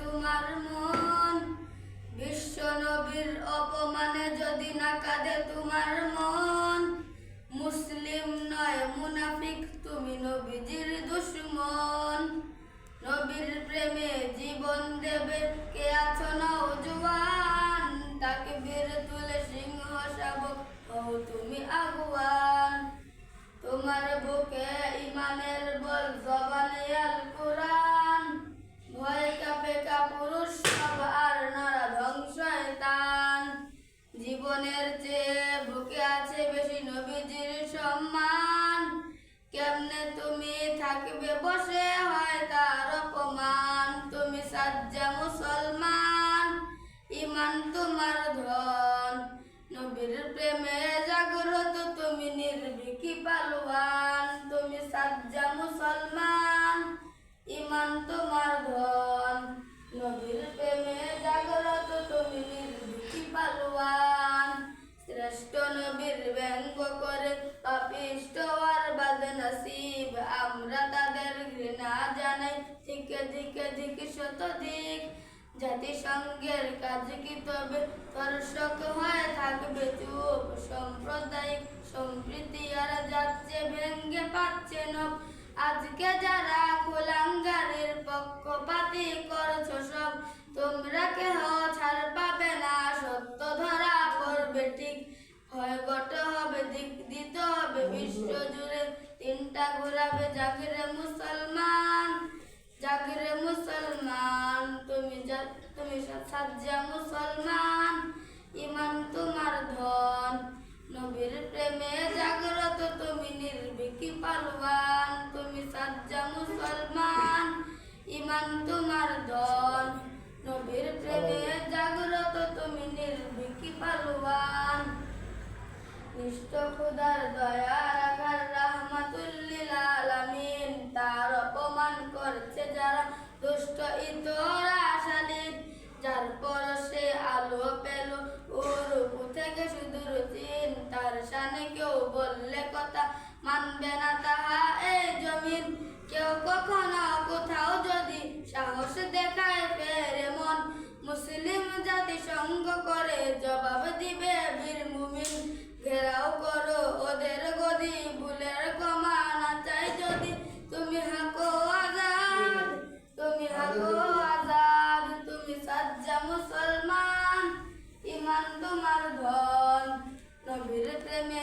তোমার মন। বিশ্ব নবীর অপমানে যদি না কাঁদে তোমার মন। মুসলিম নয়, মুনাফিক, তুমি নবীজির দুশ্মন। নবীর প্রেমে জীবন দেবে কে আছো নৌজওয়ান তাকে বীর তুলে সিংহ শাবক হও তুমি আগুয়ান। তোমার বুকে ইমানের বল জবানে জীবনের চেয়ে বুকে আছে বেশি নবীজির সম্মান। কেমনে তুমি থাকবে বসে হয় তার অপমান। তুমি সাজ্জা মুসলমান, ইমান তোমার ধন। নবীর প্রেমে জাগ্রত তুমি নির্ভীকি পালওয়ান নবীর করে পাপিষ্ট আর বাদ নসিব আমরা তাদের ঘৃণা জানাই। দিকে দিকে দিকে শত দিক। জাতিসংঘের কাজ কি তবে দর্শক হয়ে থাকবে চুপ। সাম্প্রদায়িক সম্প্রীতি আর যাচ্ছে ভেঙ্গে পাচ্ছে নব আজকে যারা কুলাঙ্গারের পক্ষপাতি ভয় গট হবে দিতে হবে বিশ্ব জুড়ে তিনটা ঘোরাবে জাগিরে মুসলমান জাগিরে মুসলমান তুমি তুমি সাজ্জা মুসলমান ইমান তোমার ধন নবীর প্রেমে জাগ্রত তুমি নির্ভীকি পালওয়ান তুমি সাজ্জা মুসলমান ইমান তোমার ধন নবীর প্রেমে খুদার দয়া রাহমাতুল্লিল আলামিন। তার অপমান করছে যারা দুষ্ট ইতর আশালিন যার পরশে আলো পেল থেকে সুদূর চিন। তার সানে কেউ বললে কথা মানবে না, তাহা এই জমিন। কেউ কখনো কোথাও যদি সাহস দেখায় ফেরে মন। মুসলিম জাতি সঙ্গ করে জবাব দিবে বীর ঘেরাও করো ওদের গদি, ভুলের কমানা চাই যদি। তুমি হাকো আজাদ, তুমি হাকো আজাদ, তুমি সাজ্জা মুসলমান। ইমান তোমার ধন, নবীর প্রেমে